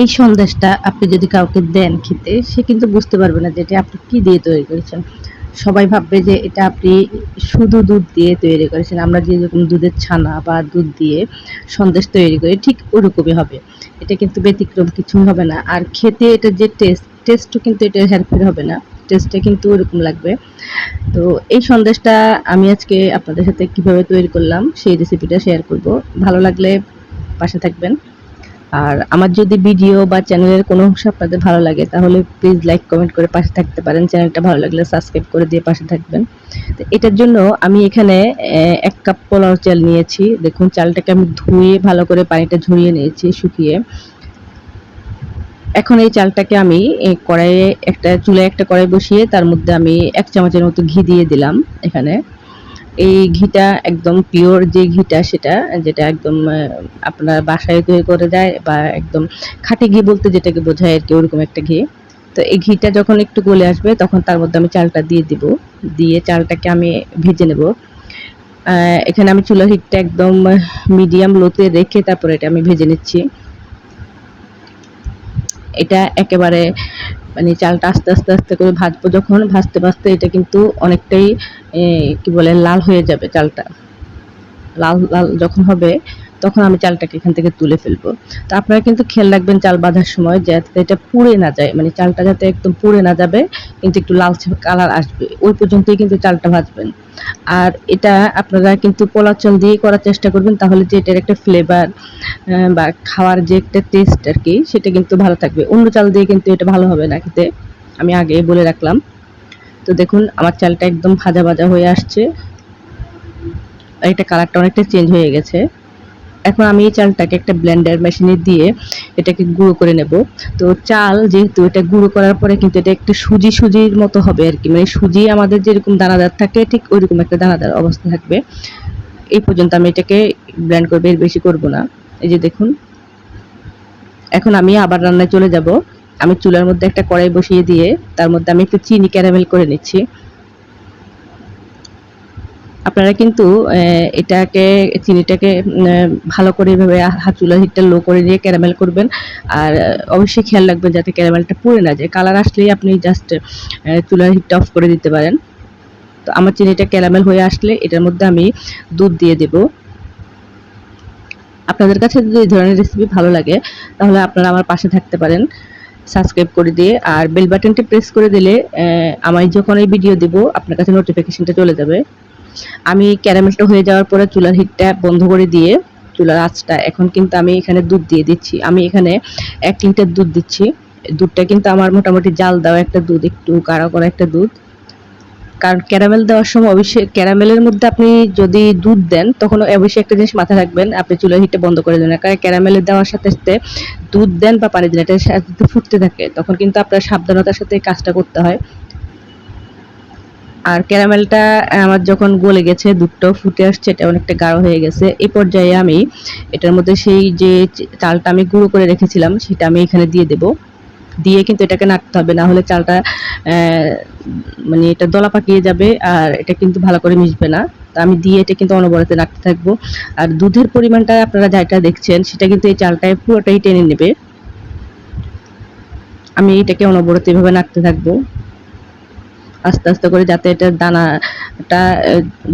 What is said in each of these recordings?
এই সন্দেশটা আপনি যদি কাউকে দেন খেতে, সে কিন্তু বুঝতে পারবে না যে এটা আপনি কি দিয়ে তৈরি করেছেন। সবাই ভাববে যে এটা আপনি শুধু দুধ দিয়ে তৈরি করেছেন। আমরা যেরকম দুধের ছানা বা দুধ দিয়ে সন্দেশ তৈরি করি, ঠিক ওরকমই হবে। এটা কিন্তু ব্যতিক্রম কিছুই হবে না। আর খেতে এটা যে টেস্ট, টেস্টও কিন্তু এটা হেরফের হবে না। টেস্টটা কিন্তু ওরকম লাগবে। তো এই সন্দেশটা আমি আজকে আপনাদের সাথে কীভাবে তৈরি করলাম, সেই রেসিপিটা শেয়ার করব। ভালো লাগলে পাশে থাকবেন। আর আমার যদি ভিডিও বা চ্যানেলের কোনো অংশ আপনাদের ভালো লাগে, তাহলে প্লিজ লাইক কমেন্ট করে পাশে থাকতে পারেন। চ্যানেলটা ভালো লাগলে সাবস্ক্রাইব করে দিয়ে পাশে থাকবেন। তো এটার জন্য আমি এখানে এক কাপ পোলাও চাল নিয়েছি। দেখুন, চালটাকে আমি ধুয়ে ভালো করে পানিটা ঝরিয়ে নিয়েছি, শুকিয়ে। এখন এই চালটাকে আমি কড়াইয়ে একটা, চুলায় একটা কড়াই বসিয়ে তার মধ্যে আমি এক চামচের মতো ঘি দিয়ে দিলাম এখানে। এই ঘিটা একদম পিওর যে ঘিটা সেটা, যেটা একদম আপনার বাসায় তৈরি করে দেয় বা একদম খাঁটি ঘি বলতে যেটাকে বোঝায় আর কি, ওরকম একটা ঘি। তো এই ঘিটা যখন একটু গলে আসবে, তখন তার মধ্যে আমি চালটা দিয়ে দিব। দিয়ে চালটাকে আমি ভেজে নেব। এখানে আমি চুলার হিটটা একদম মিডিয়াম লোতে রেখে তারপরে এটা আমি ভেজে নিচ্ছি। এটা একেবারে মানে চালটা আস্তে আস্তে আস্তে করে ভাজবো। যখন ভাজতে ভাজতে এটা কিন্তু অনেকটাই কি বলে, লাল হয়ে যাবে চালটা। লাল লাল যখন হবে তখন আমি চালটাকে এখান থেকে তুলে ফেলব। তো আপনারা কিন্তু খেয়াল রাখবেন চাল বাঁধার সময় যাতে এটা পুড়ে না যায়। মানে চালটা যাতে একদম পুড়ে না যাবে, কিন্তু একটু লালচে কালার আসবে। ওই পর্যন্তই কিন্তু চালটা ভাজবেন। আর এটা আপনারা কিন্তু পোলা চাল দিয়ে করার চেষ্টা করবেন, তাহলে যে এটার একটা ফ্লেভার বা খাওয়ার যে একটা টেস্ট আর কি, সেটা কিন্তু ভালো থাকবে। অন্য চাল দিয়ে কিন্তু এটা ভালো হবে না খেতে। আমি আগে বলে রাখলাম। তো দেখুন, আমার চালটা একদম ভাজা ভাজা হয়ে আসছে। এটা কালারটা অনেকটা চেঞ্জ হয়ে গেছে। এখন আমি এই চালটাকে একটা ব্লেন্ডার মেশিনে দিয়ে এটাকে গুঁড়ো করে নেব। তো চাল যেহেতু এটা গুঁড়ো করার পরে কিন্তু এটা একটু সুজি সুজির মতো হবে আর কি। মানে সুজি আমাদের যেরকম দানাদার থাকে, ঠিক ওইরকম একটা দানাদার অবস্থা থাকবে। এই পর্যন্ত আমি এটাকে ব্লেন্ড করবে, এর বেশি করব না। এই যে দেখুন। এখন আমি আবার রান্নায় চলে যাব। আমি চুলার মধ্যে একটা কড়াই বসিয়ে দিয়ে তার মধ্যে আমি একটু চিনি ক্যারামেল করে নিচ্ছি। আপনারা কিন্তু এটাকে চিনিটাকে ভালো করে এভাবে হাত চুলার হিটটা লো করে দিয়ে ক্যারামেল করবেন। আর অবশ্যই খেয়াল রাখবেন যাতে ক্যারামেলটা পুড়ে না যায়। কালার আসলেই আপনি জাস্ট চুলার হিটটা অফ করে দিতে পারেন। তো আমার চিনিটা ক্যারামেল হয়ে আসলে এটার মধ্যে আমি দুধ দিয়ে দেব। আপনাদের কাছে যদি এই ধরনের রেসিপি ভালো লাগে তাহলে আপনারা আমার পাশে থাকতে পারেন। সাবস্ক্রাইব করে দিয়ে আর বেল বাটনটি প্রেস করে দিলে আহ, আমি যখন এই ভিডিও দেব আপনার কাছে নোটিফিকেশনটা চলে যাবে। আমি ক্যারামেলটা হয়ে যাওয়ার পরে চুলার হিটটা বন্ধ করে দিয়ে চুলার আঁচটা, এখন কিন্তু আমি এখানে দুধ দিয়ে দিচ্ছি। আমি এখানে এক লিটার দুধ দিচ্ছি। দুধটা কিন্তু আমার মোটামুটি জাল দেওয়া একটা দুধ, একটু কাড়া করা একটা দুধ। কারণ ক্যারামেল দেওয়ার সময় অবশ্যই ক্যারামেলের মধ্যে আপনি যদি দুধ দেন, তখন অবশ্যই একটা জিনিস মাথায় রাখবেন, আপনি চুলার হিটটা বন্ধ করে দেবেন কারণ ক্যারামেলের দেওয়ার সাথে সাথে দুধ দেন বা পানি দেন সাথে ফুটতে থাকে। তখন কিন্তু আপনার সাবধানতার সাথে কাজটা করতে হয়। আর ক্যারামেলটা আমার যখন গলে গেছে দুধটাও ফুটে আসছে, এটা অনেকটা গাঢ় হয়ে গেছে। এই পর্যায়ে আমি এটার মধ্যে সেই যে চালটা আমি গুঁড়ো করে রেখেছিলাম, সেটা আমি এখানে দিয়ে দেব। দিয়ে কিন্তু এটাকে নাড়তে হবে, না হলে চালটা মানে এটা দলা পাকিয়ে যাবে আর এটা কিন্তু ভালো করে মিশবে না। তা আমি দিয়ে এটা কিন্তু অনবরতে নাড়তে থাকব। আর দুধের পরিমাণটা আপনারা যেটা দেখছেন, সেটা কিন্তু এই চালটায় পুরোটাই টেনে নেবে। আমি এটাকে অনবরত এভাবে নাড়তে থাকব। আস্তে আস্তে করে যাতে এটা দানাটা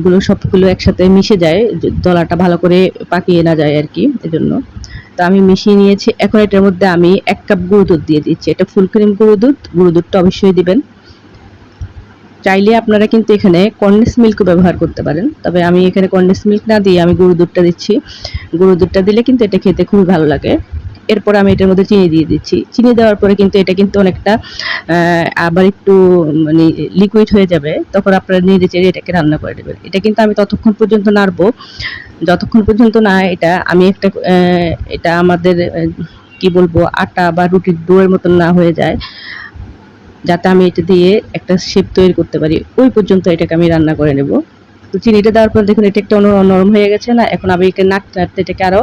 গুলো সবগুলো একসাথে মিশে যায় দলাটা ভালো করে পাকিয়ে না যায় আর কি, এজন্য। তো আমি মিশিয়ে নিয়েছি। এখন এটার মধ্যে আমি এক কাপ গুঁড়ো দুধ দিয়ে দিচ্ছি। এটা ফুল ক্রিম গুঁড়ো দুধ, গুঁড়ো দুধটা অবশ্যই দিবেন। চাইলে আপনারা কিন্তু এখানে কন্ডেন্স মিল্কও ব্যবহার করতে পারেন। তবে আমি এখানে কন্ডেন্স মিল্ক না দিয়ে আমি গুঁড়ো দুধটা দিচ্ছি। গুঁড়ো দুধটা দিলে কিন্তু এটা খেতে খুবই ভালো লাগে। এরপর আমি এটার মধ্যে চিনি দিয়ে দিচ্ছি। চিনি দেওয়ার পরে কিন্তু এটা কিন্তু অনেকটা আবার একটু মানে লিকুইড হয়ে যাবে। তখন আপনারা নেড়ে চেড়ে এটাকে রান্না করে দেবেন এটা কিন্তু আমি ততক্ষণ পর্যন্ত নাড়বো। যতক্ষণ পর্যন্ত না এটা, আমি একটা এটা আমাদের কি বলব, আটা বা রুটির ডোয়ের মতন না হয়ে যায়, যাতে আমি এটা দিয়ে একটা শেপ তৈরি করতে পারি। ওই পর্যন্ত এটাকে আমি রান্না করে নেব। তো চিনিটা দেওয়ার পর দেখুন এটা একটা নরম হয়ে গেছে না? এখন আমি একে নাড়তে নাড়তে এটাকে আরও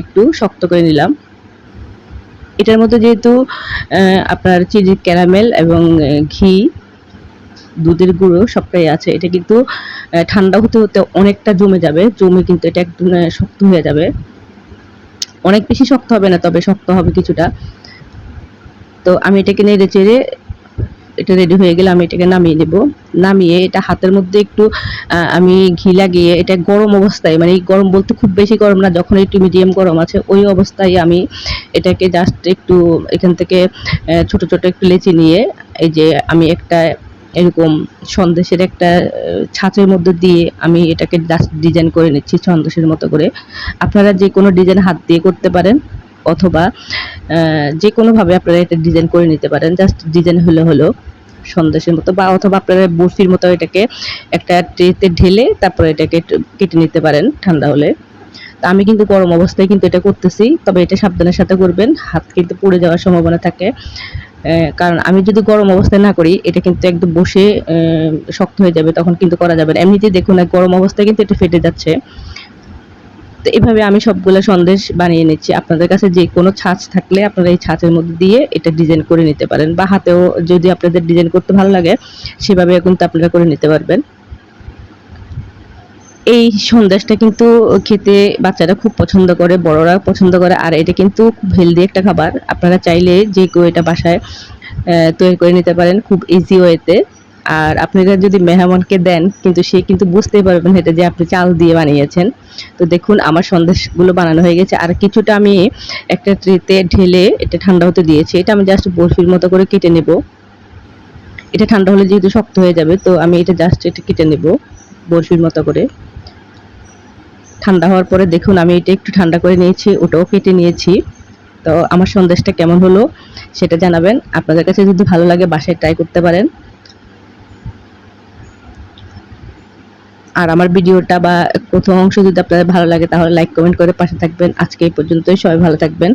একটু শক্ত করে নিলাম। এটার মধ্যে যেহেতু আপনার চিনি ক্যারামেল এবং ঘি দুধের গুঁড়ো সবটাই আছে এটা কিন্তু ঠান্ডা হতে হতে অনেকটা জমে যাবে। জমে কিন্তু এটা আহ, শক্ত হয়ে যাবে। অনেক বেশি শক্ত হবে না তবে শক্ত হবে কিছুটা। তো আমি এটাকে নেড়ে চেড়ে এটা রেডি হয়ে গেলে আমি এটাকে নামিয়ে নেব। নামিয়ে এটা হাতের মধ্যে একটু আমি ঘি লাগিয়ে এটা গরম অবস্থায় মানে গরম বলতে খুব বেশি গরম না, যখন একটু মিডিয়াম গরম আছে, ওই অবস্থায় আমি এটাকে জাস্ট একটু এখান থেকে ছোট ছোট একটু লেচি নিয়ে এই যে আমি একটা এরকম সন্দেশের একটা ছাঁচের মধ্যে দিয়ে আমি এটাকে জাস্ট ডিজাইন করে নিচ্ছি সন্দেশের মতো করে। আপনারা যে কোনো ডিজাইন হাত দিয়ে করতে পারেন। অথবা যে কোনোভাবে আপনারা এটা ডিজাইন করে নিতে পারেন জাস্ট ডিজাইন হলে হলো সন্দেশের মতো, বা অথবা আপনারা বরফির মতো এটাকে একটা ট্রেতে ঢেলে তারপরে এটাকে কেটে নিতে পারেন ঠান্ডা হলে। তা আমি কিন্তু গরম অবস্থায় কিন্তু এটা করতেছি, তবে এটা সাবধানের সাথে করবেন, হাত কিন্তু পুড়ে যাওয়ার সম্ভাবনা থাকে। কারণ আমি যদি গরম অবস্থায় না করি, এটা কিন্তু একদম বসে শক্ত হয়ে যাবে, তখন কিন্তু করা যাবে না। এমনিতেই দেখুন, গরম অবস্থায় কিন্তু এটা ফেটে যাচ্ছে। তো এভাবে আমি সবগুলো সন্দেশ বানিয়ে নিচ্ছি। আপনাদের কাছে যে কোনো ছাঁচ থাকলে আপনারা এই ছাঁচের মধ্যে দিয়ে এটা ডিজাইন করে নিতে পারেন বা হাতেও যদি আপনাদের ডিজাইন করতে ভালো লাগে, সেভাবে কিন্তু আপনারা করে নিতে পারবেন। এই সন্দেশটা কিন্তু খেতে বাচ্চারা খুব পছন্দ করে, বড়রা পছন্দ করে, আর এটা কিন্তু খুব হেলদি একটা খাবার। আপনারা চাইলে যে কেউ এটা বাসায় তৈরি করে নিতে পারেন খুব ইজি ওয়েতে আর আপনারা যদি মেহমানকে দেন, কিন্তু সে কিন্তু বুঝতেই পারবেন এটা যে আপনি চাল দিয়ে বানিয়েছেন। তো দেখুন, আমার সন্দেশগুলো বানানো হয়ে গেছে। আর কিছুটা আমি একটা ট্রেতে ঢেলে এটা ঠান্ডা হতে দিয়েছি। এটা আমি জাস্ট বরফির মতো করে কেটে নেব। এটা ঠান্ডা হলে যেহেতু শক্ত হয়ে যাবে, তো আমি এটা জাস্ট এটা কেটে নেব বরফির মতো করে। ঠান্ডা হওয়ার পরে দেখুন, আমি এটা একটু ঠান্ডা করে নিয়েছি, ওটাও কেটে নিয়েছি। তো আমার সন্দেশটা কেমন হলো সেটা জানাবেন। আপনাদের কাছে যদি ভালো লাগে, বাসায় ট্রাই করতে পারেন। আর আমার ভিডিওটা বা প্রথম অংশ যদি আপনাদের ভালো লাগে, তাহলে লাইক কমেন্ট করে পাশে থাকবেন। আজকে এই পর্যন্তই, সবাই ভালো থাকবেন।